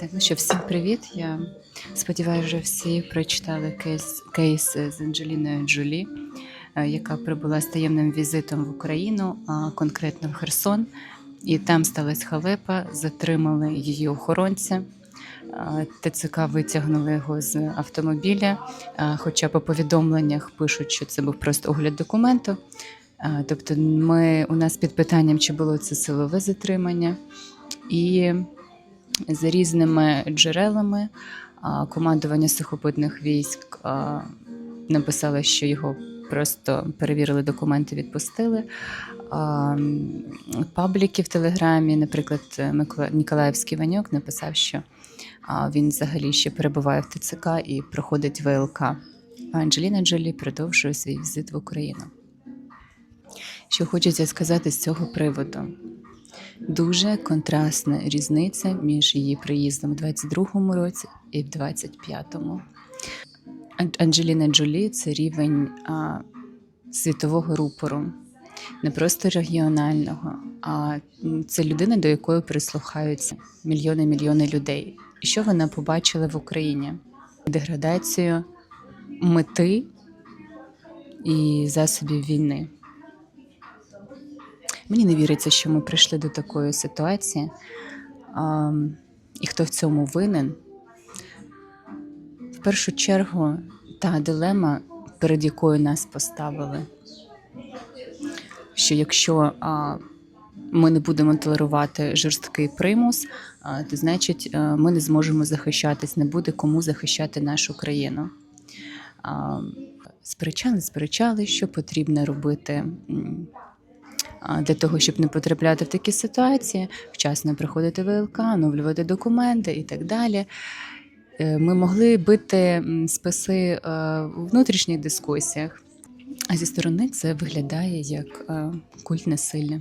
Так, ну що, всім привіт. Я сподіваюся, що всі прочитали кейс, кейс з Анджеліною Джолі, е, яка прибула з таємним візитом в Україну, а конкретно в Херсон. І там сталася халепа, затримали її охоронця. Е, ТЦК витягнули його з автомобіля, е, хоча по повідомленнях пишуть, що це був просто огляд документу. Е, Тобто, ми, у нас під питанням, чи було це силове затримання. І за різними джерелами командування сухопутних військ а, написало, що його просто перевірили документи, відпустили. Пабліки в Телеграмі, наприклад, Ніколаївський Ваньок написав, що він взагалі ще перебуває в ТЦК і проходить ВЛК. А Анджеліна Джолі продовжує свій візит в Україну. Що хочеться сказати з цього приводу? Дуже контрастна різниця між її приїздом у 22-му році і в 25-му. Ан- Анджеліна Джолі це рівень а, світового рупору, не просто регіонального, а це людина, до якої прислухаються мільйони-мільйони людей. І що вона побачила в Україні? Деградацію мети і засобів війни. Мені не віриться, що ми прийшли до такої ситуації. А, і хто в цьому винен? В першу чергу, та дилема, перед якою нас поставили, що якщо а, ми не будемо толерувати жорсткий примус, а, то значить а, ми не зможемо захищатись, не буде кому захищати нашу країну. А, сперечали, сперечали, що потрібно робити. Для того, щоб не потрапляти в такі ситуації, вчасно приходити ВЛК, оновлювати документи і так далі. Е, Ми могли бити списи е, у внутрішніх дискусіях, а зі сторони це виглядає як е, культ насилля.